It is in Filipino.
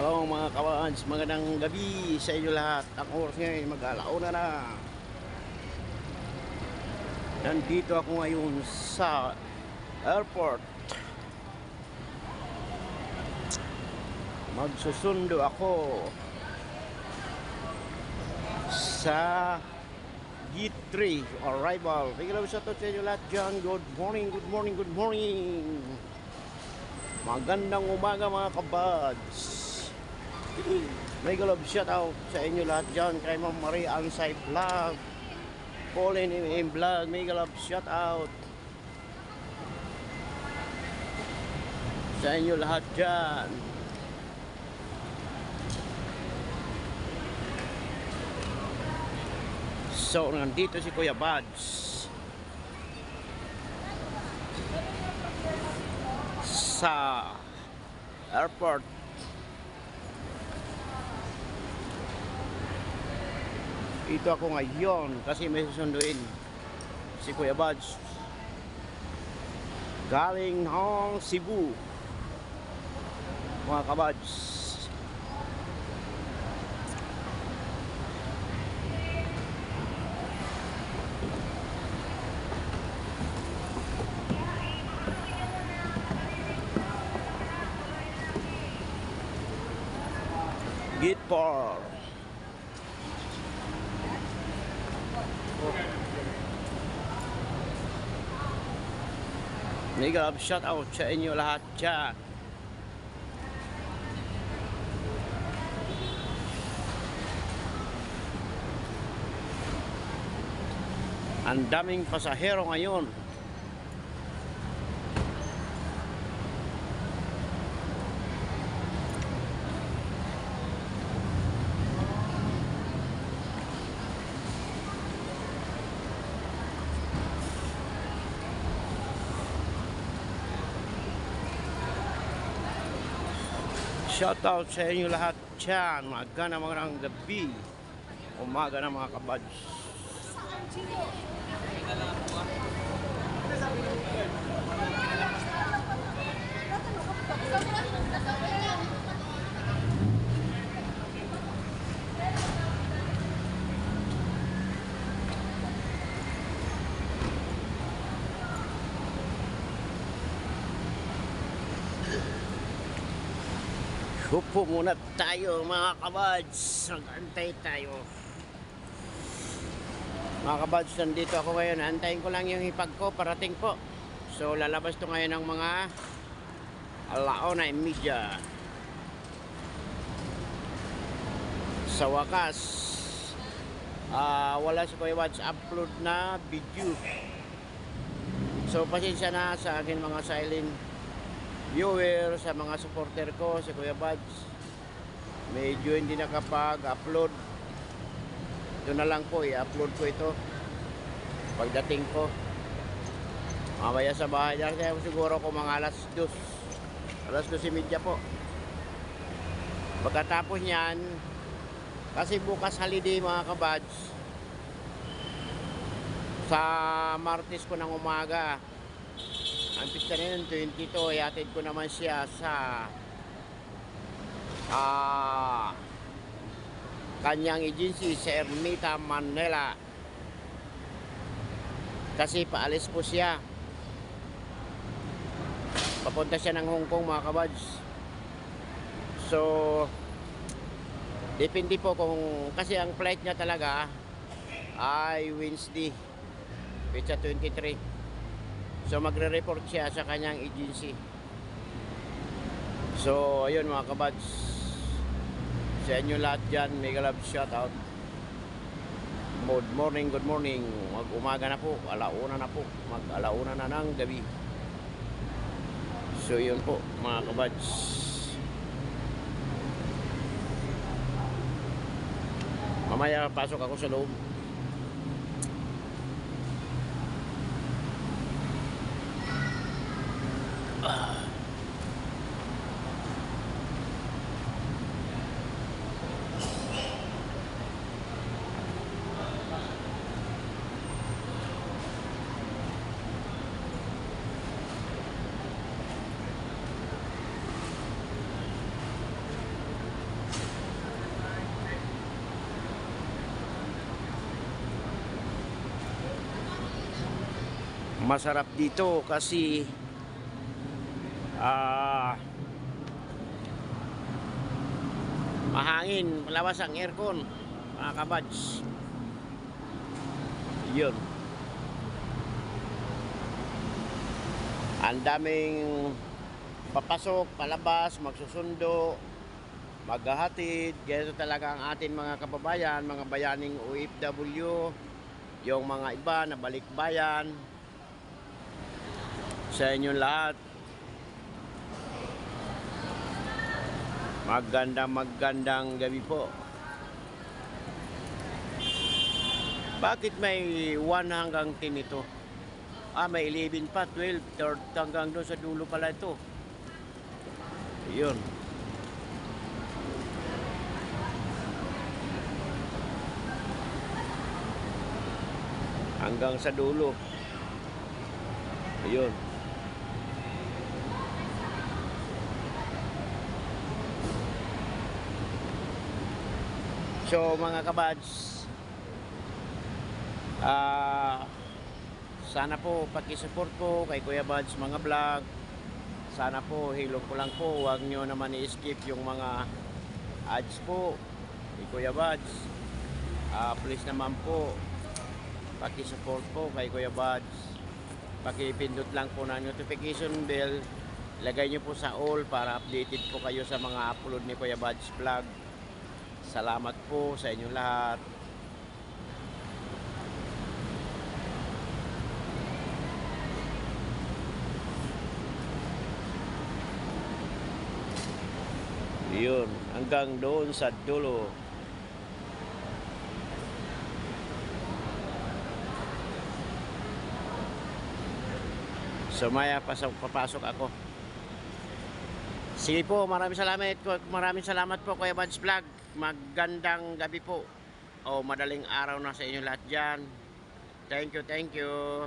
Hello mga kawads, magandang gabi sa inyo lahat. Ang oras ngayon, mag-alauna na. Nandito ako ngayon sa airport. Magsusundo ako sa G3 arrival. Bigyan sa to sa inyo lahat dyan. Good morning, good morning, good morning. Magandang umaga mga kabads. May galab shout out sa inyo lahat dyan kay Ma'am Marie Ansay Vlog. Pauline MM Vlog. May galab shout out. Sa inyo lahat dyan. So, nandito si Kuya Buds. Sa airport. Ito ako ngayon kasi may susunduin si Kuya Buds. Galing ng Cebu. Mga kabads. Git par. Mega shout out sa inyo lahat dyan. Ang daming pasahero ngayon. Shout out sa inyo lahat dyan. Maga na mga gabi. Umaga na mga kabads. Hupo muna tayo mga kabads. Nag-antay tayo. Mga kabads, nandito ako ngayon. Antayin ko lang yung hipag ko. Parating po. So, lalabas to ngayon ng mga alaona media. Sa wakas, ah wala sa Kuya Watch upload na video. So, pasensya na sa akin mga silent viewer, sa mga supporter ko, si Kuya Buds. Medyo hindi nakapag-upload. Ito na lang po, i-upload ko ito. Pagdating ko. Mamaya sa bahay kaya siguro ko mga alas 2. Alas 2.30 po. Pagkatapos niyan, kasi bukas holiday mga kabads, sa Martes ko ng umaga, ang pista na yun, 22, iatid ko naman siya sa ah kanyang agency sa Ermita, Manila. Kasi paalis po siya. Papunta siya ng Hong Kong mga kabads. So, depende po kung, kasi ang flight niya talaga ay Wednesday, pizza 23. So magre-report siya sa kanyang agency. So ayun mga kabads. Sa inyo lahat dyan, mega love shout out. Good morning, good morning. Mag umaga na po, alauna na po. Mag alauna na ng gabi. So yun po mga kabads. Mamaya pasok ako sa loob. Masarap dito kasi ah mahangin, malawas ang aircon mga kabads. Yun. Ang daming papasok, palabas, magsusundo maghahatid. Ganito talaga ang atin mga kababayan mga bayaning OFW yung mga iba na balik bayan sa inyong lahat. Magandang magandang gabi po. Bakit may 1 hanggang 10 ito? Ah may 11 pa 12 third hanggang doon sa dulo pala ito. Yun. Hanggang sa dulo. Ayun so mga kabads ah sana po pakisupport po kay Kuya Bads mga vlog sana po hilong ko lang po huwag nyo naman i-skip yung mga ads po kay Kuya Bads Ah, please naman po paki-support po kay Kuya Buds. Paki-pindot lang po ng notification bell. Lagay nyo po sa all para updated po kayo sa mga upload ni Kuya Buds vlog. Salamat po sa inyong lahat. Yun, hanggang doon sa dulo. So maya pasok, papasok ako. Sige po, maraming salamat. Maraming salamat po Kuya Buds Vlog. Magandang gabi po. O madaling araw na sa inyo lahat dyan. Thank you, thank you.